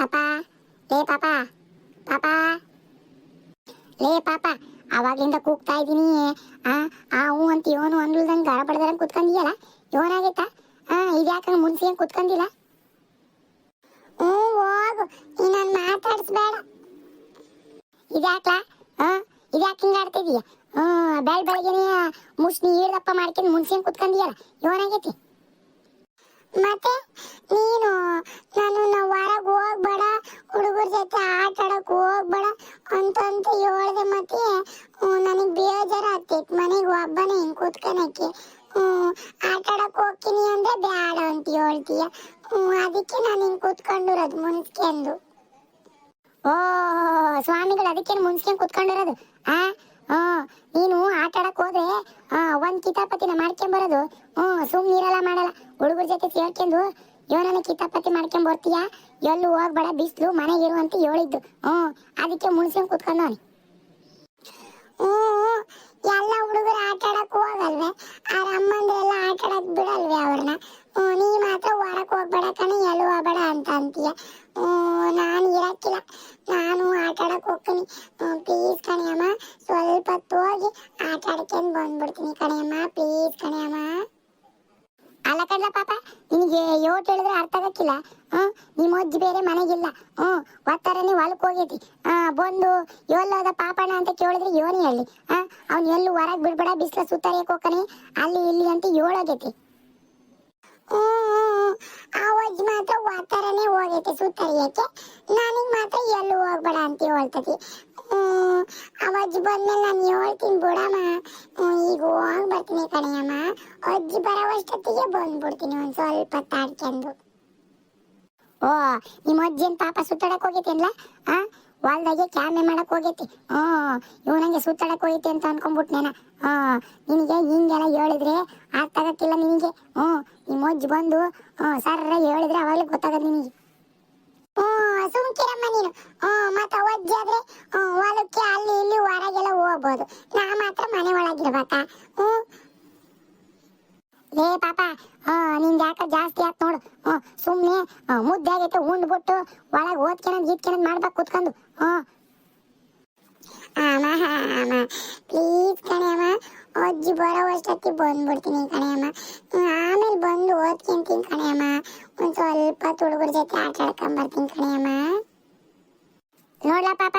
ಪಾಪ, ಲೇ ಪಾಪ ಪಾಪ. ಲೇ ಪಾಪ ಅವಾಗ್ಲಿಂದ ಕೂಗ್ತಾ ಇದ್ದೀನಿ. ಆ ಆ ಹೂ ಅಂತ ಇವನು ಅನ್ಲ್ದಂಗೆ ಗಡ ಬಡ್ದಂಗೆ ಕುತ್ಕೊಂಡಿಯಲ್ಲ ಇವನಾಗೈತಾ? ಆ ಇದ್ಯಾಕ ಮುನ್ಸಿ ಕುತ್ಕೊಂಡಿಲ್ಲ ಹ್ಞೂ, ಹೋಗು. ನೀನು ಮಾತಾಡಿಸ್ಬೇಡ. ಇದ್ಯಾಕ್ಲಾ? ಹಾ ಇದ್ಯಾಕೆ ಹಿಂಗೆ ಆಡ್ತಿದೀಯ? ಹ್ಞೂ ಬೆಳ್ ಬೆಳಗ್ಗೆನೇ ಮುಷ್ಣಿ ಈಡ್ದಪ್ಪ ಮಾಡ್ಕೊಂಡು ಮುನ್ಸಿಯಂಗ್ ಕುತ್ಕೊಂಡಿಯಲ್ಲ ಇವನಾಗೈತಿ? ಮತ್ತೆ ನೀನು, ನಾನು ಹೊರಗೆ ಹೋಗ್ಬೇಡ, ಹುಡುಗರ ಜೊತೆ ಆಟ ಆಡಕ್ಕೆ ಹೋಗ್ಬೇಡ ಅಂತ ಅಂತ ಹೇಳ್ದೆ ಮತ್ತೆ ನನಗೆ ಬೇಜಾರು ಆಗ್ತೈತೆ ಮನೆಗೆ ಒಬ್ಬನೇ ಹಿಂಗೆ ಕೂತ್ಕೊಳಕ್ಕೆ ಆಟ ಆಡಕ್ಕೆ ಹೋಗ್ತೀನಿ ಅಂದರೆ ಬೇಡ ಅಂತ ಹೇಳ್ತೀಯ. ಅದಕ್ಕೆ ನಾನು ಹಿಂಗೆ ಕೂತ್ಕೊಂಡಿರೋದು, ಮುನ್ಸ್ಕೊಂಡು. ಓ ಸ್ವಾಮಿಗಳು ಅದಕ್ಕೆ ಮುನ್ಸ್ಕೊಂಡು ಕೂತ್ಕೊಂಡಿರೋದು, ಆ? ಹ್ಮ್ ನೀನು ಆಟ ಆಡಕ್ ಹೋದ್ರೆ, ಆ, ಒಂದ್ ಕಿತಾಪತಿನ ಮಾಡ್ಕೊಂಡ್ ಬರೋದು. ಹ್ಮ್ ಸುಮ್ ಮಾಡಲ್ಲ. ಹುಡುಗರ ಜೊತೆ ಸೇರ್ಕೊಂಡು, ಇವನನ್ನ ಕಿತಾಪತಿ ಮಾಡ್ಕೊಂಡ್ ಬರ್ತೀಯ? ಎಲ್ಲೂ ಹೋಗ್ಬೇಡ, ಬಿಸ್ಲು, ಮನೆಗೆ ಇರು ಅಂತ ಹೇಳಿದ್ದು. ಹ್ಮ್ ಅದಕ್ಕೆ ಮುನ್ಸ್ಕೊಂಡ್ ಕುತ್ಕೊಂಡ್ ಹ್ಮ್ ಎಲ್ಲ ಹುಡುಗರು ಆಟ ಆಡಕ್ ಹೋಗಲ್ವೇ? ಅವ್ರ ಅಮ್ಮಂದ್ರೆಲ್ಲ ಆಟ ಆಡಕ್ ಬಿಡಲ್ವೇ ಅವ್ರನ್ನ? ಹ್ಮ್ ನೀ ಮಾತ್ರ ಹೊರಕ್ ಹೋಗ್ಬೇಡ ಕಣಿ, ಎಲ್ಲೂ ಹೋಗ್ಬೇಡ ಅಂತ ಅಂತೀಯ? ಹ್ಮ್ ನಾನು ಇರಕ್ಕಿಲ್ಲ. ನಾನು ಆಟ ಆಡಕ್ ಹೋಗ್ತೀನಿ ಕಣೆಯಮ್ಮ ಸ್ವಲ್ಪ ಹೊತ್ತು ಹೋಗಿ ಆಟ ಆಡ್ಕೊಂಡು ಬಂದ್ಬಿಡ್ತೀನಿ ಕಣೆಯಮ್ಮ ಪ್ಲೀಸ್ ಕಣೆಯಮ್ಮ ಅಲ್ಲ ಕಣ್ಲ ಪಾಪ ಯೋಟ್ ಹೇಳಿದ್ರೆ ಅರ್ಥ ಆಗಕ್ಕಿಲ್ಲ. ಹ್ಞೂ ನಿಮ್ಮ ಅಜ್ಜಿ ಬೇರೆ ಮನೆಗಿಲ್ಲ. ಹ್ಞೂ ಒತ್ತರನೇ ಹೊಲಕ್ಕೆ ಹೋಗೈತಿ ಬಂದು ಎಲ್ಲೋದ ಪಾಪಣ ಅಂತ ಕೇಳಿದ್ರೆ ಯೋನಿ ಹೇಳಿ. ಆ ಅವ್ನು ಎಲ್ಲೂ ಹೊರಗೆ ಬಿಡ್ಬೇಡ, ಬಿಸ್ಲ ಸುತ್ತಾರಿಯಕ್ಕೆ ಹೋಗ್ತಾನೆ ಅಲ್ಲಿ ಇಲ್ಲಿ ಅಂತ ಏಳೋಗೈತಿ ಅಜ್ಜಿ ಮಾತ್ರ ಒತ್ತಾರನೇ ಹೋಗೈತೆ ಸುತ್ತರಿಯಕ್ಕೆ. ನನಗೆ ಮಾತ್ರ ಎಲ್ಲೂ ಹೋಗ್ಬೇಡ ಅಂತ ಹೇಳ್ತತಿ. ಅಜ್ಜಿ ಬಂದ್ಮೇಲೆ ನಾನು ಹೇಳ್ತೀನಿ ಬಿಡಮ್ಮ. ಈಗ ಹೋಗಿ ಬರ್ತೀನಿ ಕಣೆಯಮ್ಮ. ಅಜ್ಜಿ ಬರೋವಷ್ಟೊತ್ತಿಗೆ ಬಂದ್ಬಿಡ್ತೀನಿ ಒಂದು ಸ್ವಲ್ಪ ತಾಡ್ಕೊಂಡು. ಓ, ನಿಮ್ಮ ಅಜ್ಜಿನ ಪಾಪ ಸುತ್ತಾಡಕ್ ಹೋಗೈತಿ ಆ, ಹೊಲ್ದಾಗೆ ಕ್ಯಾಮೆ ಮಾಡಕ್ ಹೋಗೈತಿ. ಹ್ಮ್ ಇವನಂಗೆ ಸುತ್ತಾಡಕ್ ಹೋಗೈತಿ ಅಂತ ಅನ್ಕೊಂಡ್ಬಿಟ್ನೇನ ಹಾ ನಿನಗೆ ಹಿಂಗೆಲ್ಲ ಹೇಳಿದ್ರೆ ಅರ್ಥ ಆಗಕ್ಕಿಲ್ಲ ನಿನಗೆ. ಹ್ಮ್, ನಿಮ್ಮ ಅಜ್ಜಿ ಬಂದು, ಹ್ಮ್, ಸರ್ರ ಹೇಳಿದ್ರೆ ಅವಾಗಲೇ ಗೊತ್ತಾಗದ್ ನಿನಗೆ. ಸುಮ್ಕಿರಮ್ಮ ನೀನು. ಮತ್ತ ಒಜ್ಜಿ ಆದ್ರೆ ಹೊಲಕ್ಕೆ ಅಲ್ಲಿ ಇಲ್ಲಿ ಹೊರಗೆಲ್ಲ ಹೋಗ್ಬೋದು. ನಾ ಮಾತ್ರ ಮನೆ ಒಳಗಿರ್ಬೇಕಾ? ಹ್ಮ್. ಏ ಪಾಪ ನಿಂದ ಯಾಕ ಜಾಸ್ತಿ ಆತ್ ನೋಡು. ಆ, ಮುದ್ದೆ ಆಗೈತೆ ಉಂಡ್ಬಿಟ್ಟು ಒಳಗ್ ಓದ್ಕೊಳದ್ ಗೀತ್ಕೊಳದ್ ಮಾಡ್ಬೇಕು ಕುತ್ಕೊಂಡು. ಹ್ಮ್. ಅಮ್ಮ ಅಮ್ಮ ಪ್ಲೀಸ್ ಕಣೆಯಮ್ಮ ಅಜ್ಜಿ ಬರೋ ಅಷ್ಟೊತ್ತಿಗೆ ಬಂದ್ಬಿಡ್ತೀನಿ ಕಣೆಯಮ್ಮ. ಆಮೇಲೆ ಬಂದು ಓದ್ಕೊಂತೀನಿ ಕಣೆಯಮ್ಮ. ಒಂದ್ ಸ್ವಲ್ಪ ಹುಡುಗರ ಜೊತೆ ಆಟ ಆಡ್ಕೊಂಡ್ ಬರ್ತೀನಿ ಕಣೆಯಮ್ಮ ನೋಡ್ಲಾ ಪಾಪ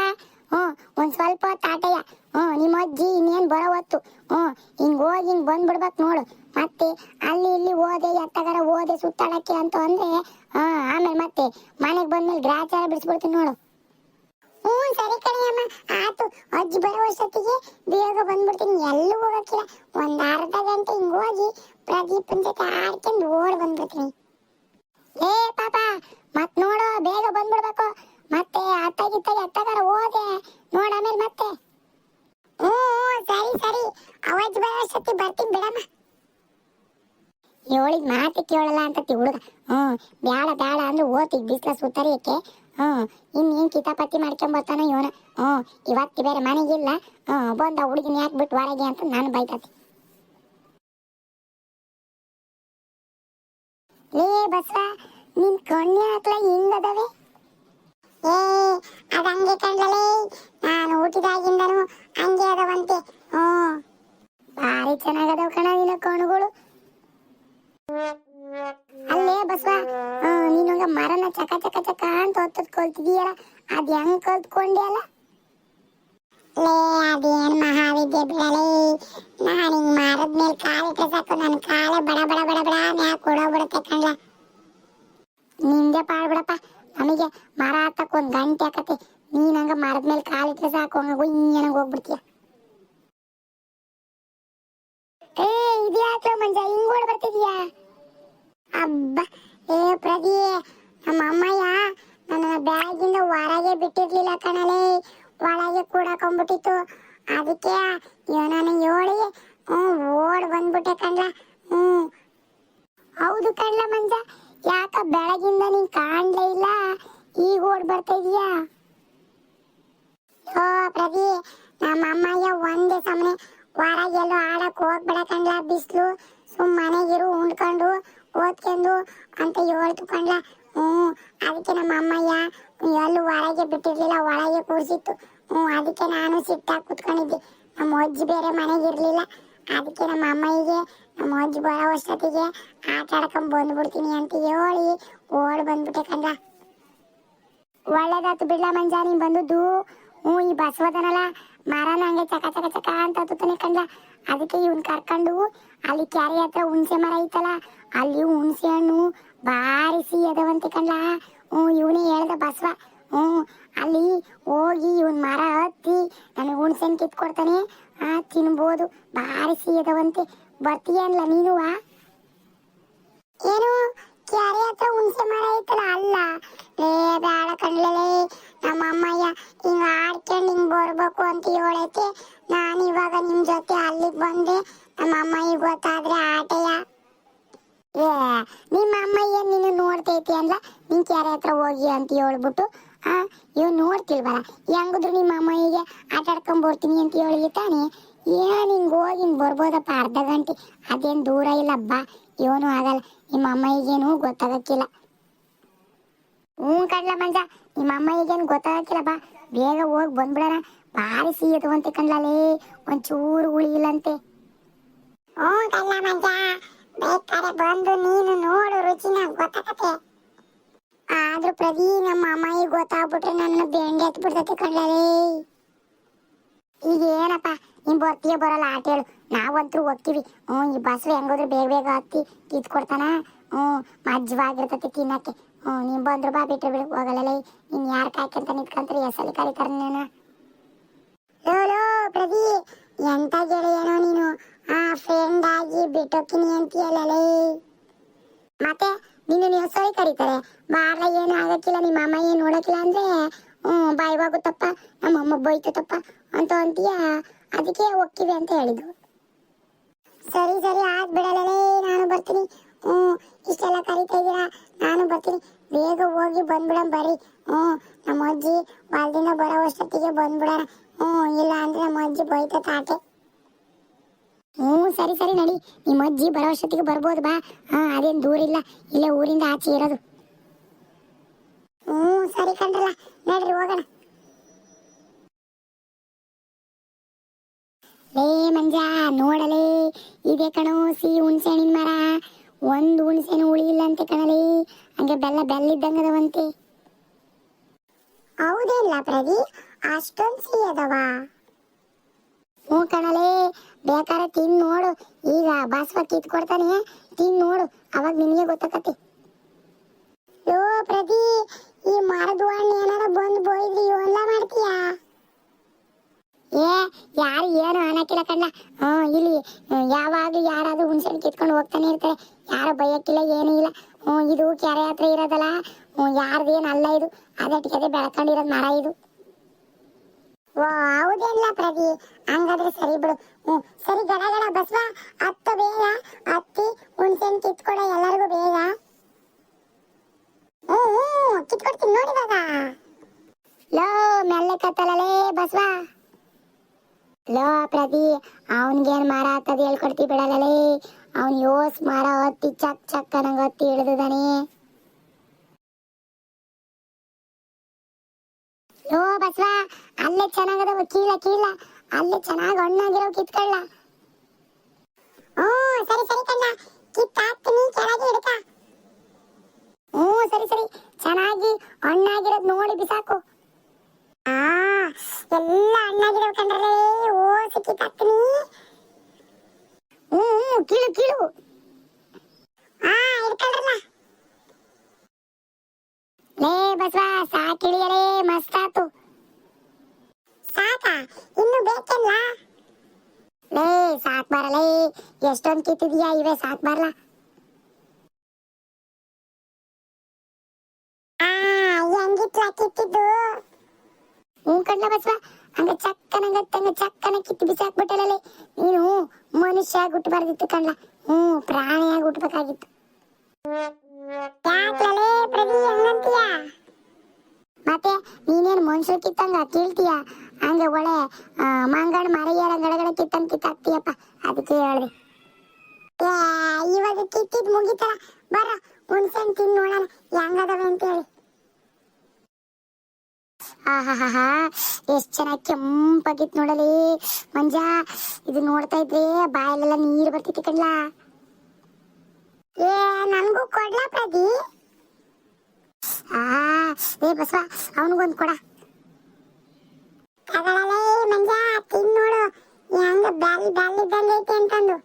ಹ್ಮ್ ಒಂದ್ ಸ್ವಲ್ಪ ಹೊತ್ತು ಆಟಯ್ಯ ಹ್ಮ್ ನಿಮ್ಮ ಅಜ್ಜಿ ಇನ್ನೇನ್ ಬರೋ ಹೊತ್ತು ಹ್ಮ್ ಹಿಂಗ್ ಹೋಗಿ ಹಿಂಗ್ ಬಂದ್ಬಿಡ್ಬೇಕು ನೋಡು ಮತ್ತೆ ಅಲ್ಲಿ ಇಲ್ಲಿ ಓದೆ ಎತ್ತಗರ ಓದೆ ಸುತ್ತಾಡಕ್ಕೆ ಅಂತ ಅಂದ್ರೆ ಹಾ ಆಮೇಲೆ ಮತ್ತೆ ಮನೆಗ್ ಬಂದ್ಮೇಲೆ ಗ್ರಾಚಾರ ಬಿಡಿಸ್ಬಿಡ್ತೀನಿ ನೋಡು ಹ್ಞೂ ಸರಿ ಕಣೆಯಮ್ಮ ಆತು ಅಜ್ಜಿ ಬರೋ ಅಷ್ಟೊತ್ತಿಗೆ ಬೇಗ ಬಂದ್ಬಿಡ್ತೀನಿ ಎಲ್ಲೂ ಹೋಗಕ್ಕಿಲ್ಲ ಒಂದ್ ಅರ್ಧ ಗಂಟೆ ಹಿಂಗ್ ಹೋಗಿ ಪ್ರದೀಪನ್ ಜೊತೆ ಆಡ್ಕೊಂಡು ಓಡ್ ಬಂದ್ಬಿಡ್ತೀನಿ ಏ ಪಾಪ. ಮತ್ ನೋಡು ಬೇಗ ಬಂದ್ಬಿಡ್ಬೇಕು. ಮತ್ತೆ ಅತ್ತಾಗಿತ್ತ ಎತ್ತಗಾರ ಹೋದೆ. ನೋಡ ಆಮೇಲೆ ಮತ್ತೆ. ಹ್ಞೂ ಹ್ಞೂ, ಸರಿ. ಸರಿ ಅವಾಜ್ ಬರೋಷ್ಟೊತ್ತಿ ಬರ್ತೀನಿ ಬಿಡಮ್ಮ. ಹೇಳಿದ ಮಾತು ಕೇಳಲ್ಲ ಅಂತ ಹುಡುಗ. ಹ್ಮ್ ಬ್ಯಾಡ ಬ್ಯಾಡ ಅಂದ್ರೆ ಓತಿಗೆ ಬಿಸ್ಲ ಸುತ್ತರಿಯಕ್ಕೆ. ಹ್ಞೂ ಇನ್ನೇನ್ ಕಿತಾಪತಿ ಮಾಡ್ಕೊಂಡ್ ಬರ್ತಾನ ಇವನ ಹ್ಮ್ ಇವತ್ತು ಬೇರೆ ಮನೆಗಿಲ್ಲ ಹ್ಮ್ ಬಂದ ಹುಡುಗಿನ ಯಾಕೆ ಬಿಟ್ಟು ಹೊರಗೆ ಅಂತ ನಾನು ಬೈತತಿ. ಲೇ ಬಸ್ವ ನಿನ್ ಕಣ್ಣೆ ಹಾಕ್ಲ ಹಿಂಗದವೆ ಏ ಅದ ಹಂಗೆ ಕಣ್ಲಲೇ. ನಾನು ಹುಟ್ಟಿದಾಗಿಂದನು ಹಂಗೆ ಅದವಂತೆ. ಹ್ಞೂ. ಭಾರಿ ಚೆನ್ನಾಗದವ ಕಣ ನಿನ್ನ ಕಣ್ಣುಗಳು. ಅಲ್ಲೇ ಬಸವ ನೀನಂಗ ಮರನ ಚಕ ಚಕ ಚಕ ಅಂತ ಹೊತ್ತದ್ ಕೊಲ್ತಿದೀಯಲ್ಲ ಅದ್ ಹೆಂಗ್ ಕಲ್ತ್ಕೊಂಡೆ ಅಲ್ಲ? ಲೇ, ಅದೇನ್ ಮಹಾವಿದ್ಯೆ ಬಿಡಲೇ. ನಾನು ಹಿಂಗ್ ಮರದ ಮೇಲೆ ಕಾಲಿಟ್ರೆ ಸಾಕು ನನ್ನ ಕಾಲ ಬಡ ಬಡ ಬಡ ಬಡ ಮ್ಯಾಕ್ ಕೊಡೋಗ್ಬಿಡುತ್ತೆ ಕಣ್ಲ. ನಿಂದೆ ಪಾಡ್ಬಿಡಪ್ಪ. ನಮಗೆ ಮರ ಹತ್ತಕ್ ಒಂದ್ ಗಂಟೆ ಆಕತಿ. ನೀನ್ ಹಂಗ ಮರದ ಮೇಲೆ ಕಾಲಿಟ್ರೆ ಸಾಕು, ಹಂಗ ಗುಯ್ಯನಂಗ್ ಹೋಗ್ಬಿಡ್ತೀಯ. ಏ ಇದ್ಯಾಕೆ ಮಂಜ, ಹಿಂಗ್ ಓಡ್ ಬರ್ತಿದ್ಯಾ? ಅಬ್ಬ, ಏ ಪ್ರದಿ ನಮ್ಮ ಅಮ್ಮಯ್ಯ ನನ್ನ ಬ್ಯಾಗಿಂದ ಹೊರಗೆ ಬಿಟ್ಟಿರ್ಲಿಲ್ಲ ಕೂಡ ಒಳಗೆ ಕೂಡಕೊಂಡ್ಬಿಟ್ಟಿತ್ತು. ಅದಕ್ಕೆ ಇವನನ್ನ ಹೇಳಿ ಹ್ಞೂ ಓಡ್ ಬಂದ್ಬಿಟ್ಟೆ ಕಣ್ಲ ಹ್ಞೂ ಹೌದು ಕಣ್ಲ ಮಂಜ ಯಾಕ ಬೆಳಗಿಂದ ನೀನ್ ಕಾಣ್ಲೇ ಇಲ್ಲ ಈಗ ಓಡ್ ಬರ್ತಾ ಇದೀಯಾ ಓ ಪ್ರದಿ ನಮ್ಮ ಅಮ್ಮಯ್ಯ ಒಂದೇ ಸಮನೆ ಹೊರಗೆಲ್ಲೋ ಆಡಕ್ ಹೋಗ್ಬೇಡ ಕಣ್ಲ ಬಿಸ್ಲು ಸುಮ್ ಮನೆಗಿರು ಉಂಡ್ಕೊಂಡು ಓದ್ಕೊಂಡು ಅಂತ ಹೇಳ್ತು ಕಣ್ಲ ಹ್ಞೂ ಅದಕ್ಕೆ ನಮ್ಮ ಅಮ್ಮಯ್ಯ ಎಲ್ಲೂ ಹೊರಗೆ ಬಿಟ್ಟಿರ್ಲಿಲ್ಲ ಒಳಗೆ ಕೂರಿಸಿತ್ತು ಹ್ಞೂ ಅದಕ್ಕೆ ನಾನು ಸಿಟ್ಟಾಗಿ ಕುತ್ಕೊಂಡಿದ್ದೆ ನಮ್ಮ ಅಜ್ಜಿ ಬೇರೆ ಮನೆಗೆ ಇರಲಿಲ್ಲ ಅದಕ್ಕೆ ನಮ್ಮ ಅಮ್ಮಯ್ಯಗೆ ನಮ್ಮ ಅಜ್ಜಿ ಬರೋ ಅಷ್ಟೊತ್ತಿಗೆ ಆಟ ಆಡ್ಕೊಂಡು ಬಂದ್ಬಿಡ್ತೀನಿ ಅಂತ ಹೇಳಿ ಓಡ್ ಬಂದ್ಬಿಟ್ಟೆ ಕಂದ. ಒಳ್ಳೇದಾತು ಬಿಡ್ಲ ಮಂಜ, ನೀನ್ ಬಂದದ್ದು? ಹ್ಞೂ, ಈ ಬಸವದನಲ್ಲ, ಮರನ ಹಂಗೆ ಚಕ ಚಕ ಚಕ ಅಂತ ಹತ್ತುತ್ತಾನೆ ಕಂದ. ಅದಕ್ಕೆ ಇವನ್ ಕರ್ಕೊಂಡು ಅಲ್ಲಿ ಕ್ಯಾರಿ ಹತ್ರ ಹುಣ್ಸೆ ಮರ ಐತಲ್ಲ, ಅಲ್ಲಿ ಹುಣ್ಸೆ ಹಣ್ಣು ಬಾರಿಸಿ ಅದಾವಂತೆ ಕಂಡ್ಲ ಹ್ಞೂ, ಇವನೇ ಹೇಳ್ದ ಬಸವ. ಹ್ಞೂ, ಅಲ್ಲಿ ಹೋಗಿ ಇವನ್ ಮರ ಹತ್ತಿ ನನಗೆ ಹುಣ್ಸೆ ಹಣ್ಣು ಕಿತ್ಕೊಡ್ತಾನೆ. ಆ ತಿನ್ಬೋದು. ಭಾರಿ ಸಿಗದವಂತೆ ಬರ್ತೀಯಲ್ಲ ನೀನುವಾ ಏನು? ಕ್ಯಾರಿ ಹತ್ರ ಹುಣಸೆ ಮರ ಐತಲ್ಲ ಅಲ್ಲ? ಲೇ ಬೇಡ ಕಣ್ಲೇ ನಮ್ಮ ಅಮ್ಮಯ್ಯ ಹಿಂಗ ಆಡ್ಕೊಂಡು ಹಿಂಗ್ ಬರ್ಬೇಕು ಅಂತ ಹೇಳೈತೆ. ನಾನು ಇವಾಗ ನಿಮ್ ಜೊತೆ ಅಲ್ಲಿಗೆ ಬಂದೆ. ನಮ್ಮ ಅಮ್ಮಯ್ಯ ಗೊತ್ತಾದ್ರೆ ಆಟಯ್ಯ ಏ ನಿಮ್ಮ ಅಮ್ಮಯ್ಯ ನೀನು ನೋಡ್ತೈತಿ ಅಂದ್ಲ ನಿನ್ ಕ್ಯಾರಿ ಹತ್ರ ಹೋಗಿ ಅಂತ ಹೇಳ್ಬಿಟ್ಟು ಇವ್ ನೋಡ್ತಿಲ್ವಲ್ಲ? ಹೆಂಗಿದ್ರು ನಿಮ್ಮ ಅಮ್ಮಯ್ಯಗೆ ಆಟ ಆಡ್ಕೊಂಡ್ ಬರ್ತೀನಿ ಅಂತ ಹೇಳಿ ತಾನೆ? ಏನ್ ಹಿಂಗ್ ಹೋಗಿ ಹಿಂಗ್ ಬರ್ಬೋದಪ್ಪ ಅರ್ಧ ಗಂಟೆ? ಅದೇನ್ ದೂರ ಇಲ್ಲ ಬಾ ಇವನು ಆಗಲ್ಲ. ನಿಮ್ಮ ಅಮ್ಮಯ್ಯಗೇನು ಗೊತ್ತಾಗಕ್ಕಿಲ್ಲ. ಹ್ಞೂ ಕಡ್ಲ ಮಂಜ, ನಿಮ್ಮ ಅಮ್ಮಯ್ಯಗೇನು ಗೊತ್ತಾಗಕ್ಕಿಲ್ಲ ಬಾ. ಬೇಗ ಹೋಗಿ ಬಂದ್ಬಿಡೋಣ. ಭಾರಿ ಸಿಹಿ ಅಂತ ಕಣ್ಲೇ ಒಂಚೂರು ಉಳಿಯಿಲ್ಲಂತೆ ಹ್ಞೂ ಕಡ್ಲ ಮಂಜ, ಬೇಕಾದ್ರೆ ಬಂದು ನೀನು ನೋಡು ರುಚಿನ ಗೊತ್ತಾಗತ್ತೆ. ಆದ್ರೂ ಪ್ರತಿ ನಮ್ಮ ಅಮ್ಮಾಯಿ ಗೊತ್ತಾಗ್ಬಿಟ್ರೆ ನನ್ನ ಬೆಂಡೆ ಹತ್ ಬಿಡ್ತೈತೆ ಕಣ್ಲೇ ಈಗ ಏನಪ್ಪ ನಿಮ್ ಬರ್ತೀಯ ಬರಲ್ಲ ಆಟ ಹೇಳು. ನಾವಂತೂ ಹೋಗ್ತೀವಿ. ಹ್ಞೂ, ಈ ಬಸ್ಸು ಹೆಂಗೋದ್ರು ಬೇಗ ಬೇಗ ಹತ್ತಿ ಕಿತ್ಕೊಡ್ತಾನ? ಹ್ಞೂ, ಮಜ್ವಾಗಿರ್ತತಿ ತಿನ್ನಕ್ಕೆ. ಹ್ಞೂ ನಿಮ್ ಬಂದ್ರು ಬಾ ಬಿಟ್ರು ಬಿಡು ಹೋಗಲ್ಲ ನೀನ್ ಯಾರು ಕಾಯ್ಕಂತ ನಿಂತ್ಕೊಂತಾರೆ ಎಸಲಿ ಕರೀತಾರ ನೀನು? ಲೋ ಪ್ರದಿ ಎಂತ ಗೆಳೆಯನೋ ನೀನು? ಆ ಫ್ರೆಂಡ್ ಆಗಿ ಬಿಟ್ಟೋಗ್ತೀನಿ ಅಂತೀಯಲ್ಲ ಮತ್ತೆ ನಿನ್ನ ನೀವು ಸರಿ ಕರೀತಾರೆ. ಬಾರ್ಲ ಏನು ಆಗಕ್ಕಿಲ್ಲ, ನಿಮ್ಮ ಅಮ್ಮ ಏನು ನೋಡಕ್ಕಿಲ್ಲ ಅಂದ್ರೆ, ಹ್ಞೂ, ಬಾಯ್ ಹೋಗುತ್ತಪ್ಪ ನಮ್ಮ ಅಮ್ಮ ಬೈತತಪ್ಪ ಅಂತ ಅಂತೀಯ? ಅದಕ್ಕೆ ಹೋಗ್ತೀವಿ ಅಂತ ಹೇಳಿದ್ರು ಸರಿ ಸರಿ ಬಿಡಲೇ ನಾನು ಬರ್ತೀನಿ. ಹ್ಮ್ ಇಷ್ಟೆಲ್ಲ ಕರಿತಾ ಇದ್ದೀರಾ? ನಾನು ಬರ್ತೀನಿ. ಬೇಗ ಹೋಗಿ ಬಂದ್ಬಿಡಂ ಬರ್ರಿ. ಹ್ಮ್ ನಮ್ಮ ಅಜ್ಜಿ ಹೊಲ್ದಿಂದ ಬರೋ ಅಷ್ಟೊತ್ತಿಗೆ ಬಂದ್ಬಿಡೋಣ. ಹ್ಞೂ, ಇಲ್ಲ ಅಂದ್ರೆ ನಮ್ಮ ಅಜ್ಜಿ ಬೈತ ತಾಟೆ ಹ್ಞೂ, ಸರಿ ಸರಿ ನಡಿ. ನಿಮ್ಮ ಅಜ್ಜಿ ಬರೋ ಅಷ್ಟೊತ್ತಿಗೆ ಬರ್ಬೋದು, ಬಾ. ಹಾ, ಅದೇನ್ ದೂರ ಇಲ್ಲ. ಇಲ್ಲೇ ಊರಿಂದ ಆಚೆ ಇರೋದು. ಹ್ಞೂ, ಸರಿ ಕಣ್ರಲ್ಲ ನಡ್ರಿ, ಹೋಗೋಣ. ಲೇ, ಮಂಜ, ನೋಡಲೇ. ಇದೆ ಕಣೋ, ಸಿ ಹುಣ್ಸೆ ಹಣ್ಣಿನ ಮರ. ಒಂದು ಉಳಿ ಇಲ್ಲ ಅಂತೆ ಕಣಲೇ. ಹಂಗೆ ಬೆಲ್ಲ ಬೆಲ್ಲ ಇದ್ದಂಗದವಂತೆ ಇಲ್ಲ ಪ್ರದಿ ಅಷ್ಟೊಂದು ಸಿಹಿ ಅದಾವ? ಹ್ಞೂ ಕಣಲೇ ಬೇಕಾದ್ರೆ ತಿನ್ ನೋಡು. ಈಗ ಬಸವ ಕಿತ್ಕೊಡ್ತಾನೆ ತಿನ್ ನೋಡು, ಅವಾಗ ನಿನಗೆ ಗೊತ್ತಾಕತಿ. ಯೋ ಪ್ರದಿ, ಈ ಮರದ ಹಣ್ಣು ಏನಾರ ಬಂದು ಬೋಯ್ದ್ರಿ ಎಲ್ಲ ಮಾಡ್ತೀಯಾ? ಏ, ಯಾರು ಏನು ಅನ್ನಕ್ಕಿಲ್ಲ ಕಣ್ಣ ಹ್ಞೂ ಇಲ್ಲಿ ಯಾವಾಗಲೂ ಯಾರಾದ್ರೂ ಹುಣ್ಸೆ ಕಿತ್ಕೊಂಡು ಹೋಗ್ತಾನೆ ಇರ್ತಾರೆ. ಯಾರು ಬೈಯಕ್ಕಿಲ್ಲ ಏನೂ ಇಲ್ಲ. ಹ್ಞೂ, ಇದು ಕೆರೆ ಹತ್ರ ಇರೋದಲ್ಲ. ಹ್ಞೂ ಯಾರ್ದೇನು ಅಲ್ಲ ಇದು. ಅದಕ್ಕೆ ಅದೇ ಬೆಳ್ಕೊಂಡಿರೋದು ಮರ ಇದು. ಓ ಹೌದೇನಿಲ್ಲ ಪ್ರದಿ ಹಂಗಾದ್ರೆ ಸರಿ ಬಿಡು. ಹ್ಞೂ ಸರಿ ಗಡ ಗಡ, ಬಸ್ವ ಹತ್ತ ಬೇಗ ಹತ್ತಿ ಹುಣ್ಸೆನ್ ಕಿತ್ಕೊಡ, ಎಲ್ಲರಿಗೂ ಬೇಗ. ಹ್ಞೂ ಹ್ಞೂ ಕಿತ್ಕೊಡ್ತೀನಿ ನೋಡಿ ಇವಾಗ. ಲೋ, ಮೆಲ್ಲೆ ಕತ್ತಲಲೇ, ಬಸ್ವ. ಲೋ ಪ್ರದಿ ಅವನಿಗೇನು ಮಾರ ಹತ್ತದ ಹೇಳ್ಕೊಡ್ತಿ ಬಿಡಲೇ ಅವನ್ ಯೋಸ್ ಮಾರ ಹತ್ತಿ, ಚಕ್ ಚಕ್ ನಂಗೆ ಹತ್ತಿ ಹಿಡಿದಾನೆ ಲೋ ಬಸ್ವ, ಅಲ್ಲೇ ಚೆನ್ನಾಗದವ ಕೀಳ ಕೀಳ. ಅಲ್ಲೇ ಚೆನ್ನಾಗಿ ಹಣ್ಣಾಗಿರೋ ಕಿತ್ಕೊಳ್ಳ. ಓ, ಸರಿ ಸರಿ ಕಣ್ಣ. ಕಿತ್ತಾಕ್ತೀನಿ ಕೆಳಗೆ ಹಿಡ್ಕ. ಓ ಸರಿ ಸರಿ. ಚೆನ್ನಾಗಿ ಹಣ್ಣಾಗಿರೋದು ನೋಡಿ ಬಿಸಾಕು. ಆ, ಎಲ್ಲ ಹಣ್ಣಾಗಿರೋ ಕಂಡ್ರಲೇ ಓ ಕಿತ್ತಾಕ್ತೀನಿ ಹ್ಞೂ ಹ್ಮ್, ಕೀಳು ಕೀಳು. ಆ, ಹಿಡ್ಕೊಳ್ರಲ್ಲ. ಲೇ ಬಸವ ಸಾಕಿಳಿಯಲೇ ಮಸ್ತಾತು ಸಾಕ? ಇನ್ನು ಬೇಕಲ್ಲ ಲೇ ಸಾಕ್ ಬರಲೇ. ಎಷ್ಟೊಂದ್ ಕಿತ್ತಿದ್ಯಾ ಇವೆ ಸಾಕ್ ಬರಲ್ಲ ಆ ಹೆಂಗಿತ್ಲ ಕಿತ್ತಿದ್ದು? ಹ್ಞೂ ಕಡ್ಲ ಬಸವ. ಹಂಗ ಚಕ್ಕನ ಗತ್ತಂಗ ಚಕ್ಕನ ಕಿತ್ತು ಬಿಸಾಕ್ಬಿಟ್ಟಲೇ ನೀನು ಮನುಷ್ಯ ಹುಟ್ಟಬಾರ್ದಿತ್ತು ಕಣ್ಲ. ಹ್ಞೂ ಪ್ರಾಣಿಯಾಗಿ ಹುಟ್ಟಬೇಕಾಗಿತ್ತು ಯಾಕ್ಲೇ ಪ್ರದಿ ಹಂಗಂತೀಯ? ಮತ್ತೆ ನೀನೇನು ಮನುಷ್ಯ ಕಿತ್ತಂಗ ಕೀಳ್ತೀಯ? ಹಂಗ ಒಳ್ಳೆ ಮಂಗಣ ಮರೆಯರ ಗಡಗಡ ಕಿತ್ತಂಗ ಕಿತ್ತಾಕ್ತೀಯಪ್ಪ. ಅದಕ್ಕೆ ಹೇಳ್ದೆ. ಇವಾಗ ಕಿತ್ತಿದ್ ಮುಗಿತಲ್ಲ, ಬರ ಹುಣ್ಸೆಹಣ್ಣು ತಿಂದು ನೋಡೋಣ, ಹೆಂಗದವೆ ಅಂತೇಳಿ. ಆಹಾಹಾ ಎಷ್ಟ್ ಚೆನ್ನಾಗಿ ಕೆಂಪಾಗಿತ್ತು ನೋಡಲಿ. ಮಂಜ, ಇದು ನೋಡ್ತಾ ಇದ್ರೆ ಬಾಯಲ್ಲೆಲ್ಲ ನೀರು ಬರ್ತೈತಿ ಕಣ್ಲ. ಏ ನನಗೂ ಕೊಡ್ಲಾ ಪ್ರದಿ ಆ ಏ ಬಸವ ಅವನಿಗೊಂದು ಕೊಡ. ತಗೊಳಲೇ ಮಂಜ ತಿನ್ ನೋಡು. ಹೆಂಗ ಬ್ಯಾಲಿ ಬ್ಯಾಲಿ ಇದ್ದಂಗೆ ಐತೆ ಅಂತಂದು.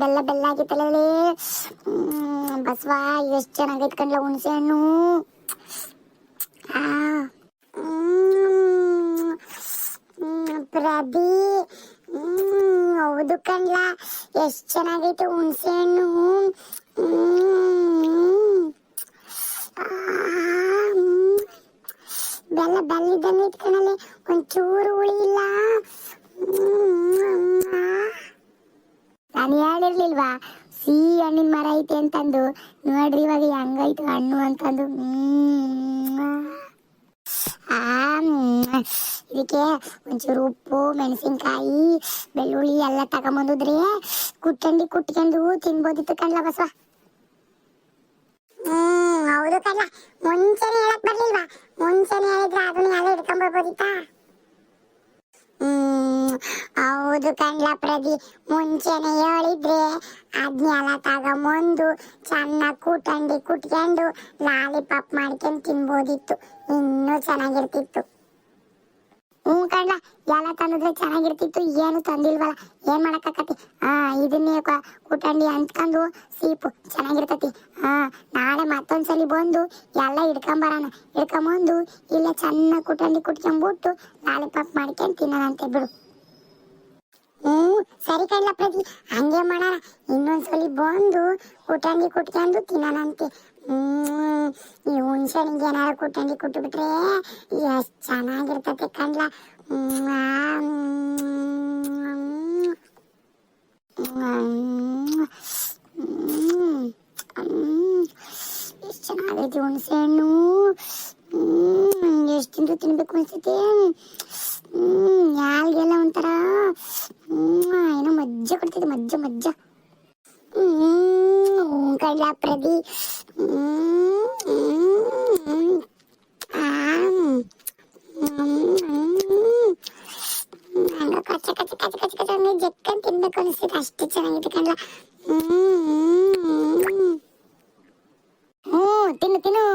ಬೆಲ್ಲ ಬೆಲ್ಲ ಆಗಿತ್ತಲ್ಲೇ ಬಸವ ಎಷ್ಟು ಚೆನ್ನಾಗೈತ್ ಕಣ್ಲ ಹುಣಸೆ ಹಣ್ಣು. ಆ, ಹ್ಮ್, ಹ್ಮ್, ಪ್ರದಿ ಹ್ಮ್, ಹೌದು ಕಣ್ಲ. ಎಷ್ಟು ಚೆನ್ನಾಗೈತೆ ಹುಣಸೆ ಹಣ್ಣು. ಬೆಲ್ಲ ಬೆಲ್ಲ ಇದ್ದಂಗೆ ಐತ್ ಕಣಲೆ. ಒಂಚೂರು ಹುಳಿ ಇಲ್ಲ. ನಾನು ಹೇಳಿರ್ಲಿಲ್ವಾ ಸಿಹಿ ಹಣ್ಣಿನ ಮರ ಐತೆ ಅಂತಂದು. ನೋಡ್ರಿ ಇವಾಗ ಹೆಂಗೈತು ಹಣ್ಣು ಅಂತಂದು. ಹ್ಮ್. ಆ, ಹ್ಮ್. ಇದಕ್ಕೆ ಒಂಚೂರು ಉಪ್ಪು, ಮೆಣಸಿನ್ಕಾಯಿ, ಬೆಳ್ಳುಳ್ಳಿ ಎಲ್ಲ ತಗೊಂಬಂದಿದ್ರೆ ಕುಟ್ಟಂಡಿ ಕುಟ್ಕೊಂಡು ತಿನ್ಬೋದಿತ್ತು ಕಣ್ಲ ಬಸವ. ಹ್ಮ್, ಹೌದು ಕಣ್ಲ. ಮುಂಚೆನೆ ಹೇಳಕ್ ಬರ್ಲಿಲ್ವಾ? ಮುಂಚೆನೆ ಹೇಳಿದ್ರೆ ಅದನ್ನ ಎಲ್ಲ ಹ್ಮ್, ಹೌದು ಕಣ್ಲ ಪ್ರದಿ ಮುಂಚೆನೆ ಹೇಳಿದ್ರೆ ಅದ್ನೆಲ್ಲ ತಗೊಂಬಂದು ಚೆನ್ನಾಗಿ ಕೂಟಂಡಿ ಕುಟ್ಕೊಂಡು ಲಾಲಿಪಾಪ್ ಮಾಡ್ಕೊಂಡು ತಿನ್ಬೋದಿತ್ತು. ಇನ್ನೂ ಚೆನ್ನಾಗಿರ್ತಿತ್ತು. ಹ್ಞೂ ಕಣ್ಲ ಎಲ್ಲ ತಂದಿದ್ರೆ ಚೆನ್ನಾಗಿರ್ತಿತ್ತು, ಏನು ತಂದಿಲ್ವಲ್ಲ, ಏನ್ ಮಾಡಕ್ಕಾಕತಿ ಹಾ ಇದನ್ನೇ ಕುಟಂಡಿ ಅಂಟ್ಕೊಂಡು ಸೀಪು, ಚೆನ್ನಾಗಿರ್ತತಿ. ಹಾ ನಾಳೆ ಮತ್ತೊಂದ್ಸಲಿ ಬಂದು ಎಲ್ಲ ಹಿಡ್ಕೊಂಬರೋಣ. ಹಿಡ್ಕೊಂಬಂದು ಇಲ್ಲ ಚೆನ್ನಾಗಿ ಕೂಟಂಡಿ ಕುಟ್ಕೊಂಡ್ಬಿಟ್ಟು ಲಾಲಿಪಾಪ್ ಮಾಡ್ಕೊಂಡು ತಿನ್ನೋಣಂತೆ ಬಿಡು. ಹ್ಞೂ, ಸರಿ ಕಣ್ಲ ಪ್ರತಿ ಹಂಗೆ ಮಾಡೋಣ. ಇನ್ನೊಂದ್ಸಲಿ ಬಂದು ಕುಟಂಡಿ ಕುಟ್ಕೊಂಡು ತಿನ್ನೋಣಂತೆ. ಹ್ಮ್ ಈ ಹುಣ್ಸೆಹಣ್ಣಿಗೆ ಏನಾರ ಕೂಟಂಡಿ ಕುಟ್ಬಿಟ್ರೆ ಎಷ್ಟು ಚೆನ್ನಾಗಿರ್ತತೆ ಕಣ್ಲ ಹ್ಮ್, ಆ, ಹ್ಮ್, ಹ್ಮ್, ಹ್ಮ್, ಹ್ಮ್. ಎಷ್ಟು ಚೆನ್ನಾಗೈತಿ ಹುಣಸೆ ಹಣ್ಣು ಹ್ಮ್ ಎಷ್ಟು ತಿಂದು ತಿನ್ಬೇಕು ಅನ್ಸುತ್ತೆ ಹ್ಮ್ ಯಾರಿಗೆಲ್ಲ ಒಂಥರ ಹ್ಮ್ ಏನೋ ಮಜ್ಜ ಕೊಡ್ತಿದೆ ಮಜ್ಜ ಮಜ್ಜ ಹ್ಮ್ ಕಳ್ಳ ಪ್ರದಿ ಹ್ಮ್ ಹ್ಮ್ ಆ, ಹ್ಮ್, ಹ್ಮ್. ನಂಗೆ ಕಚ್ಚ ಕಚ್ಚ ಕಚ್ಚ ಕಚ್ಚ ಕಚ್ಚ ಅಂದ್ರೆ ಜಕ್ಕನ್ ತಿನ್ಬೇಕು ಅನಿಸ್ತಿದೆ ಅಷ್ಟು ಚೆನ್ನಾಗಿದೆ ಕಣ್ಲ ಹ್ಮ್ ಹ್ಮ್ ಹ್ಮ್ ತಿನ್ನು ತಿನ್ನು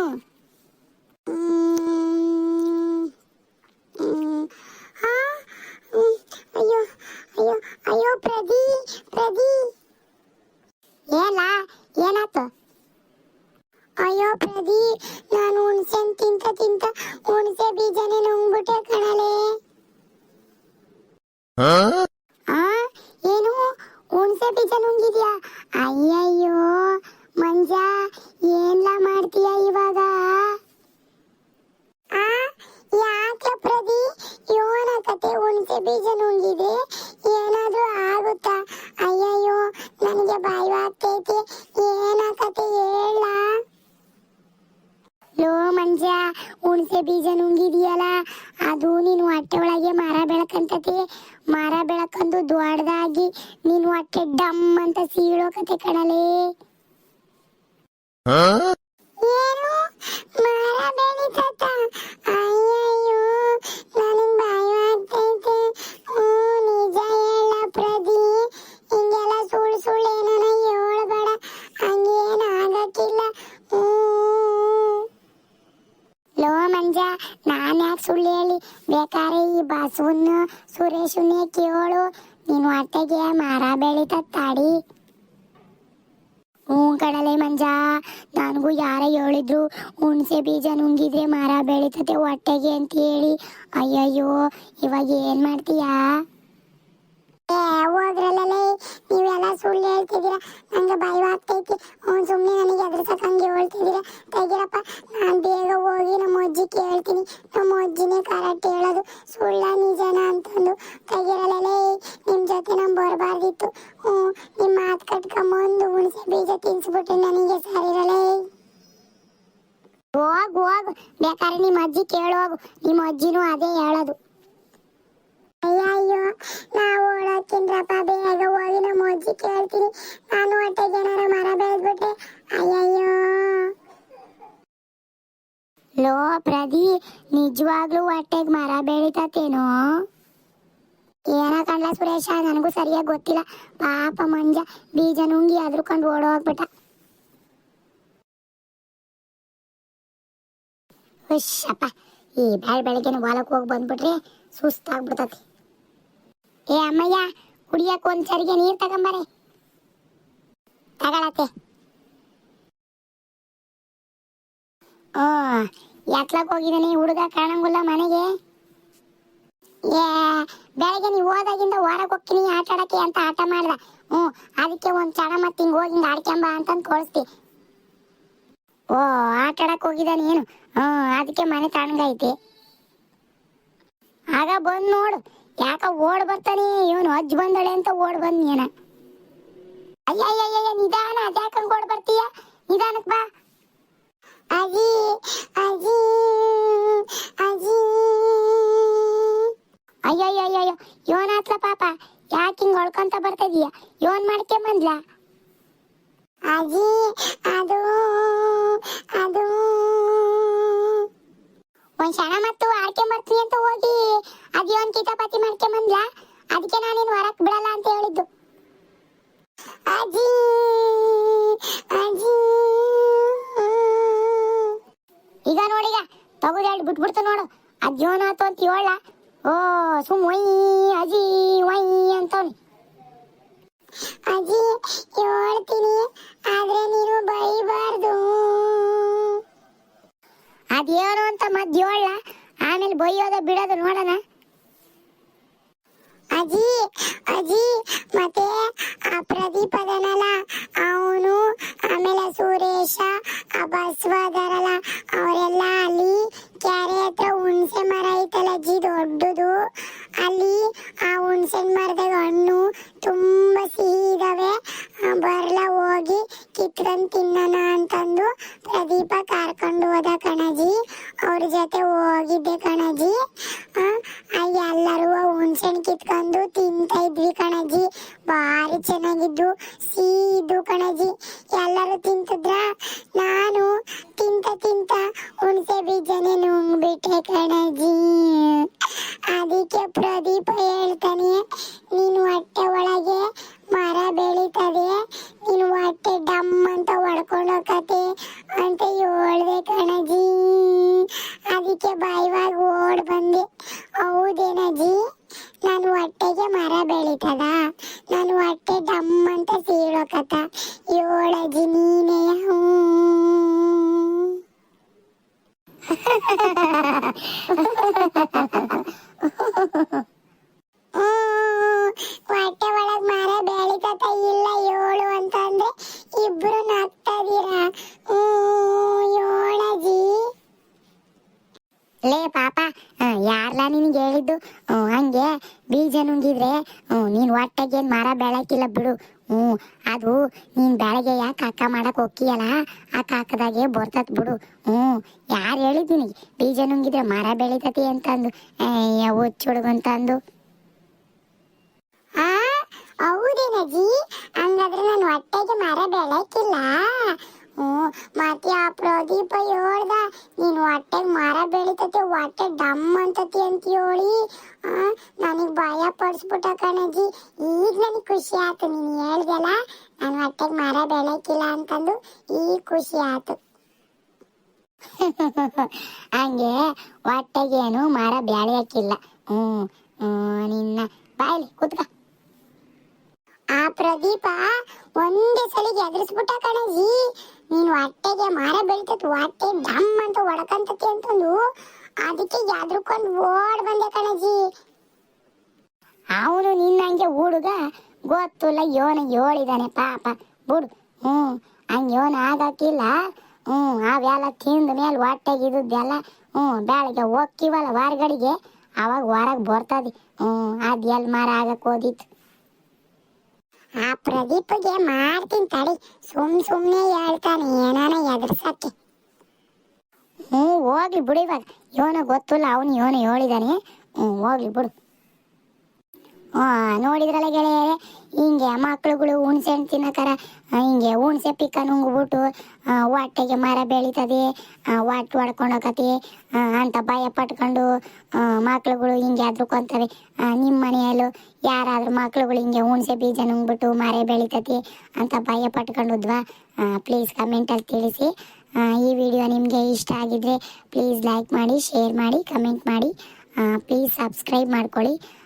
ಹ್ಮ್ ಹ್ಮ್. ಆ, ಹ್ಮ್. ಅಯ್ಯೋ ಅಯ್ಯೋ ಅಯ್ಯೋ ಪ್ರದಿ ಪ್ರದಿ ಏನ ಏನಾತು ಅಯ್ಯೋ ಪ್ರದಿ ನಾನು ಹುಣಸೆ ಹಣ್ಣ್ ತಿಂತ ತಿಂತ ಹುಣಸೆ ಬೀಜನೇ ನುಂಗ್ಬಿಟ್ಟೆ ಕಣಲೆ ಆ ಏನು ಹುಣಸೆ ಬೀಜ ನುಂಗಿದ್ಯಾ ಅಯ್ಯಯ್ಯೋ ಮಂಜ ಏನ್ಲ ಮಾಡ್ತೀಯ ಇವಾಗ ಆ ಯಾಕೆ ಪ್ರದಿ ಯೋನ ಕತೆ ಹುಣಸೆ ಬೀಜ ನುಂಗಿದೆ ಏನಾದ್ರೂ ಆಗುತ್ತಾ ಅಯ್ಯಯ್ಯೋ ನನಗೆ ಭಯವಾಗ್ತೈತೆ ಏನ ಕತೆ ಹೇಳ ಲೋ ಮಂಜ ಹುಣಸೆ ಬೀಜ ನುಂಗಿದೆಯಲ್ಲ ಅದು ನೀನು ಹೊಟ್ಟೆ ಒಳಗೆ ಮರ ಬೆಳಕಂತತೆ ಮರ ಬೆಳಕಂದು ದೊಡ್ಡದಾಗಿ ನೀನು ಹೊಟ್ಟೆ ಡಮ್ ಅಂತ ಸೀಳೋ ಕತೆ ಕಣಲೇ ಏನು ಮರ ಬೆಳೀತತ ಅಯ್ಯಯ್ಯೋ ನನಗ್ ಭಯ ಆಗ್ತೈತೆ ಹ್ಞೂ ನಿಜ ಹೇಳ ಪ್ರದಿ ಹಿಂಗೆಲ್ಲ ಸುಳ್ಳು ಸುಳ್ಳು ಏನಾನ ಹೇಳ್ಬೇಡ ಹಂಗೇನು ಆಗಕ್ಕಿಲ್ಲ ಹ್ಞೂ ಲೋ ಮಂಜ ನಾನು ಸುಳ್ಳು ಹೇಳಿ ಬೇಕಾರೆ ಈ ಬಸವನ್ನ ಸುರೇಶನ್ನೇ ಕೇಳು ನೀನು ಹೊಟ್ಟೆಗೆ ಮರ ಬೆಳೀತ ತಡಿ ಹ್ಞೂ ಕಡಲೆ ಮಂಜ, ನನಗೂ ಯಾರ ಹೇಳಿದ್ರು ಹುಣಸೆ ಬೀಜ ನುಂಗಿದ್ರೆ ಮರ ಬೆಳೀತತೆ ಹೊಟ್ಟೆಗೆ ಅಂತ ಹೇಳಿ. ಅಯ್ಯಯ್ಯೋ, ಇವಾಗ ಏನು ಮಾಡ್ತೀಯಾ? ಹೋಗ್ರಲ್ಲೇ ನೀವೆಲ್ಲ ಸುಳ್ಳು ಹೇಳ್ತಿದ್ದೀರಾ? ನಂಗೆ ಭಯವಾಗ್ತೈತಿ. ಅವ್ನು ಸುಮ್ಮನೆ ನನಗೆ ಎದುರ್ಸಕ್ ಹಂಗೆ ಹೇಳ್ತಿದ್ದೀರಾ ನಾನು ಬೇಗ ಹೋಗಿ ನಮ್ಮ ಅಜ್ಜಿ ಕೇಳ್ತೀನಿ. ನಮ್ಮ ಅಜ್ಜಿನೇ ಕರೆಕ್ಟ್ ಹೇಳೋದು. ಸುಳ್ಳ ನಿಜನ ಅಂತಂದು ತೆಗಿರಲ್ಲೇ ನಿಮ್ಮ ಜೊತೆ ನಾನು ಬರಬಾರ್ದಿತ್ತು. ಹ್ಞೂ ನಿಮ್ಮ ಮಾತು ಕಟ್ಕೊಂಬಂದು ಹುಣಸೆ ಬೀಜ ತಿನ್ಸ್ಬಿಟ್ಟು ನನಗೆ ಸರಿರಲೇ. ಹೋಗ್ ಹೋಗ್. ಬೇಕಾದ್ರೆ ನಿಮ್ಮ ಅಜ್ಜಿ ಕೇಳೋಗು ನಿಮ್ಮ ಅಜ್ಜಿನೂ ಅದೇ ಹೇಳೋದು. ಅಯ್ಯಯ್ಯೋ ನಾ ಓಡೋಕ್ಕಿಂದ್ರಪ್ಪ ಬೇಗ ಹೋಗಿ ನಮ್ಮ ಅಜ್ಜಿ ಕೇಳ್ತೀನಿ. ನಾನು ಹೊಟ್ಟೆಗೆ ಏನಾರ ಮರ ಬೆಳೆದ್ಬಿಟ್ರೆ ಅಯ್ಯಯ್ಯೋ. ಲೋ ಪ್ರದಿ ನಿಜವಾಗ್ಲೂ ಹೊಟ್ಟೆಗೆ ಮರ ಬೆಳಿತತೇನೋ? ಏನ ಕಂಡ್ಲ ಸುರೇಶ, ನನಗೂ ಸರಿಯಾಗಿ ಗೊತ್ತಿಲ್ಲ. ಪಾಪ ಮಂಜ, ಬೀಜ ನುಂಗಿ ಅದ್ರಕೊಂಡು ಓಡೋಗ್ಬಿಟ್ಟ. ಹುಷಪ್ಪ ಈ ಬೆಳ್ ಬೆಳಗ್ಗೆನ ಹೊಲಕ್ಕೆ ಹೋಗಿ ಬಂದ್ಬಿಟ್ರೆ ಸುಸ್ತಾಗ್ಬಿಡ್ತತಿ. ಏ ಅಮ್ಮಯ್ಯ, ಕುಡಿಯಕ್ಕೆ ಒಂದ್ ಸರಿಗೆ ನೀರ್ ತಗೊಂಬಾರೆ ತಗೊಳತ್ತೆ. ಓ, ಎತ್ಲಕ್ ಹೋಗಿದ್ದೀನಿ ಹುಡುಗ ಕಾಣಂಗಿಲ್ಲ ಮನೆಗೆ. ಏ, ಬೆಳಗ್ಗೆ ನೀವು ಹೋದಾಗಿಂದ ಹೊರಗೆ ಹೋಗ್ತೀನಿ, ಆಟ ಆಡಕ್ಕೆ ಅಂತ ಆಟ ಮಾಡ್ದ. ಹ್ಞೂ ಅದಕ್ಕೆ ಒಂದ್ ಚಡ ಮತ್ತೆ ಹಿಂಗೆ ಹೋಗಿ ಹಿಂಗೆ ಆಡ್ಕೊಂಬ ಅಂತಂದು ಓ, ಆಟ ಆಡಕ್ಕೆ ಏನು? ಹ್ಞೂ ಅದಕ್ಕೆ ಮನೆ ತಣ್ಣಗೈತಿ ಆಗ ಬಂದು ನೋಡು. ಯಾಕ ಓಡ್ ಬರ್ತಾನೆ? ಇವನು ಅಜ್ಜ ಬಂದಳೆ ಅಂತ ಓಡ್ ಬಂದ್ ಏನ ಅಯ್ಯಯ್ಯಯ್ಯ ನಿಧಾನ ಅದ್ಯಾಕಂಗ್ ಓಡ್ ಬರ್ತೀಯ? ನಿಧಾನಕ್ ಬಾ. ಅಜಿ ಅಜಿ ಅಜಿ. ಅಯ್ಯಯ್ಯಯ್ಯಯ್ಯೋ, ಇವನ್ ಆತ್ಲ ಪಾಪ. ಯಾಕೆ ಹಿಂಗ್ ಹೊಳ್ಕೊಂತ ಬರ್ತಾ ಇದೀಯ ಇವನ್ ಮಾಡ್ಕೊಂಬಂದ್ಲ ಅಜ್ಜಿ ಅದು ಅದು. ಒಂದ್ ಕ್ಷಣ ಮತ್ತು ಆಡ್ಕೊಂಬರ್ತೀನಿ ಅಂತ ಹೋಗಿ ಅದೇ ಒಂದ್ ಕಿತಾಪತಿ ಮಾಡ್ಕೊಂಬಂದ್ಲ ಅದಕ್ಕೆ ನಾನೇನು ಹೊರಕ್ ಬಿಡಲ್ಲ ಅಂತ ಹೇಳಿದ್ದು. ಅಜ್ಜಿ ಅಜ್ಜಿ. ಈಗ ನೋಡೀಗ ತಗುದು ಬಿಟ್ಬಿಡ್ತು ನೋಡು. ಅಜ್ಜೋನಾತು ಅಂತ ಹೇಳ ಓ ಸುಮ್ಮ ಅಜ್ಜಿ ಒಯ್ ಅಂತವ್ನಿ ಅಜ್ಜಿ ಹೇಳ್ತೀನಿ ಆದ್ರೆ ನೀನು ಬೈಬಾರ್ದು ಅದೇನು ಅಂತ ಮದ್ದು ಹೇಳ ಆಮೇಲೆ ಬೈಯೋದ ಬಿಡೋದು ನೋಡೋಣ ಅಜ್ಜಿ ಅಜ್ಜಿ ಮತ್ತೆ ಆ ಪ್ರದೀಪ್ ಅದನಲ್ಲ ಅವನು ಆಮೇಲೆ ಸುರೇಶ ಆ ಬಸವದರಲ್ಲ ಅವರೆಲ್ಲ ಅಲ್ಲಿ ಕ್ಯಾರೆ ಹತ್ರ ಹುಣಸೆ ಮರ ಐತಲ್ಲ ಅಜ್ಜಿ ದೊಡ್ಡದು ಅಲ್ಲಿ ಆ ಹುಣಸೆ ಮರದಾಗ ಹಣ್ಣು ತುಂಬಾ ಸಿಹಿ ಇದಾವೆ ಆ, ಬರ್ಲ ಹೋಗಿ ಕಿತ್ಕೊಂಡ್ ತಿನ್ನೋಣ ಅಂತಂದು ಪ್ರದೀಪ ಕರ್ಕೊಂಡು ಹೋದ ಕಣಜಿ. ಅವ್ರ ಜೊತೆ ಹೋಗಿದ್ದೆ ಕಣಜಿ. ಎಲ್ಲರೂ ಹುಣ್ಸೆಣ್ ಕಿತ್ಕೊಂಡು ತಿಂತಾ ಇದ್ವಿ ಕಣಜಿ. ಭಾರಿ ಚೆನ್ನಾಗಿದ್ದು, ಸೀದು ಕಣಜಿ. ಎಲ್ಲರೂ ತಿಂತಿದ್ರ? ನಾನು ತಿಂತ ತಿಂತ ಹುಣಸೆ ಬೀಜನೇ ನುಂಗ್ಬಿಟ್ಟೆ ಕಣಜಿ. ಅದಕ್ಕೆ ಪ್ರದೀಪ ಹೇಳ್ತಾನೆ, ನೀನು ಹೊಟ್ಟೆ ಒಳಗೆ ಮರ ಬೆಳೀತದೆ. ನೀನು ಹೊಟ್ಟೆ ಡಮ್ ಅಂತ ಹೊಡ್ಕೊಂಡು ಹೋಗತ್ತೆ ಅಂತ ಹೇಳ್ದೆ ಕಣಜಿ. ಅದಕ್ಕೆ ಬಾಯಿವಾಗ ಓಡ್ ಬಂದೆ. ಹೌದೇನಜ್ಜಿ ನಾನು ಹೊಟ್ಟೆಗೆ ಮರ ಬೆಳೀತದ. ನಾನು ಹೊಟ್ಟೆ ಡಮ್ ಅಂತ ಸೀಳೋಕತ್ತ. ಏಳಜಿ ನೀನೇ ಹ್ಞೂ ಹ್ಮ್, ಹೊಟ್ಟೆ ಒಳಗ್ ಮರ ಬೆಳಿತತ ಇಲ್ಲ ಏಳು ಅಂತಂದ್ರೆ ಇಬ್ರು ನಗ್ತಾ ಇದೀರಾ ಹ್ಮ್, ಏಳಜ್ಜಿ ಲೇ ಪಾಪ ಯಾರ್ಲ ನಿನಗೆ ಹೇಳಿದ್ದು ಹ್ಮ್, ಹಂಗೆ ಬೀಜ ನುಂಗಿದ್ರೆ ಹ್ಮ್, ನೀನ್ ಹೊಟ್ಟೆಗೇನ್ ಮರ ಬೆಳಕಿಲ್ಲ ಬಿಡು ಹ್ಮ್ ಅದು ನೀನ್ ಬೆಳಗ್ಗೆ ಯಾಕೆ ಹೋಗ್ತೀಯಲ್ಲ ಆ ಕಾಕದಾಗೆ ಬರ್ತತ್ ಬಿಡು. ಹ್ಮ್, ಯಾರು ಹೇಳಿದ್ ನಿನಗೆ? ಬೀಜ ನುಂಗಿದ್ರೆ ಮರ ಬೆಳಿತತಿ ಅಂತಂದು. ಹುಚ್ಚು ಹುಡುಗಂತಂದು ಆ ಹೌದೇನಜ್ಜಿ ಹಂಗಾದ್ರೆ ನಾನು ಹೊಟ್ಟೆಗೆ ಮರ ಬೆಳಕಿಲ್ಲ. ಹ್ಞೂ ಮತ್ತೆ ಆ ಪ್ರದೀಪ ಹೇಳ್ದ, ನೀನ್ ಹೊಟ್ಟೆಗ್ ಮರ ಬೆಳಿತತೆ, ಹೊಟ್ಟೆ ಡಮ್ ಅಂತತಿ ಅಂತ ಹೇಳಿ. ನನಗೆ ಭಯ ಪಡಿಸ್ಬಿಟ್ಟ ಕಣಜಿ. ಈಗ ನನಗೆ ಖುಷಿ ಆಯ್ತು ನೀನು ಹೇಳ್ದಲ್ಲ. ನಾನು ಹೊಟ್ಟೆಗ್ ಮರ ಬೆಳಕಿಲ್ಲ ಅಂತಂದು ಈ ಖುಷಿ ಆಯ್ತು ಹಂಗೆ ಹೊಟ್ಟೆಗೇನು ಮರ ಬೆಳೆಯಕ್ಕಿಲ್ಲ ಹ್ಮ್ ನಿನ್ನ ಬಾಯ್ಲಿ ಕೂತ್ಕ. ಆ ಪ್ರದೀಪ ಒಂದೇ ಸಲಿಗೆ ಎದುರಿಸ್ಬಿಟ್ಟ ಕಣಜಿ. ನೀನು ಹೊಟ್ಟೆಗೆ ಮರ ಬೆಳಿತತ್, ಹೊಟ್ಟೆ ಡಮ್ ಅಂತ ಒಡಕಂತತಿ ಅಂತಂದು ಅದಕ್ಕೆ ಎದ್ರುಕೊಂಡು ಓಡ್ ಬಂದೆ ಕಣಜಿ. ಅವನು ನಿನ್ನಂಗೆ ಹುಡುಗ? ಗೊತ್ತಿಲ್ಲ, ಯೋನ ಹೇಳಿದಾನೆ ಪಾಪ. ಬುಡ್, ಹ್ಞೂ, ಹಂಗೆ ಯೋನ ಆಗಕ್ಕಿಲ್ಲ ಹ್ಞೂ, ಅವೆಲ್ಲ ತಿಂದ ಮೇಲೆ ಹೊಟ್ಟೆಗೆ ಇದ್ದದ್ದೆಲ್ಲ, ಹ್ಞೂ, ಬೆಳಗ್ಗೆ ಹೋಗ್ತೀವಲ್ಲ ಹೊರಗಡೆಗೆ, ಅವಾಗ ಹೊರಗೆ ಬರ್ತದೆ. ಹ್ಞೂ ಅದು ಎಲ್ಲಿ ಮರ ಆಗಕ್ಕೆ ಹೋದಿತ್ತು. ಆ ಪ್ರದೀಪ್ಗೆ ಮಾಡ್ತೀನಿ ತಡಿ. ಸುಮ್ ಸುಮ್ನೆ ಹೇಳ್ತಾನೆ, ಏನಾನ ಎದುರ್ಸಕ್ಕೆ. ಹ್ಞೂ ಹೋಗ್ಲಿ ಬಿಡು ಇವಾಗ. ಇವನ ಗೊತ್ತಿಲ್ಲ, ಅವನು ಇವನು ಹೇಳಿದಾನೆ. ಹ್ಞೂ ಹೋಗ್ಲಿ ಬಿಡು. ನೋಡಿದ್ರಲ್ಲ ಗೆಳೆಯರೆ? ಹಿಂಗೆ ಮಕ್ಳುಗಳು ಹುಣ್ಸೆ ಹಣ್ಣು ತಿನ್ನಕರ ಹಿಂಗೆ ಹುಣ್ಸೆ ಪಿಕ್ಕ ನುಂಗ್ಬಿಟ್ಟು ಹೊಟ್ಟೆಗೆ ಮರ ಬೆಳೀತದೆ ಹೊಟ್ಟೆ ಹೊಡ್ಕೊಂಡು ಹೋಗತಿ ಅಂತ ಭಯ ಪಟ್ಕೊಂಡು ಮಕ್ಳುಗಳು ಹಿಂಗೆ ಅದ್ರಕೊಂತವೆ ನಿಮ್ಮ ಮನೆಯಲ್ಲೂ ಯಾರಾದ್ರೂ ಮಕ್ಳುಗಳು ಹಿಂಗೆ ಹುಣ್ಸೆ ಬೀಜ ನುಂಗ್ಬಿಟ್ಟು ಮರ ಬೆಳೀತತಿ ಅಂತ ಭಯ ಪಟ್ಕೊಂಡುದ್ವಾ? ಪ್ಲೀಸ್ ಕಮೆಂಟಲ್ಲಿ ತಿಳಿಸಿ. ಈ ವಿಡಿಯೋ ನಿಮಗೆ ಇಷ್ಟ ಆಗಿದ್ರೆ ಪ್ಲೀಸ್ ಲೈಕ್ ಮಾಡಿ ಶೇರ್ ಮಾಡಿ ಕಮೆಂಟ್ ಮಾಡಿ. ಪ್ಲೀಸ್ ಸಬ್ಸ್ಕ್ರೈಬ್ ಮಾಡ್ಕೊಳ್ಳಿ.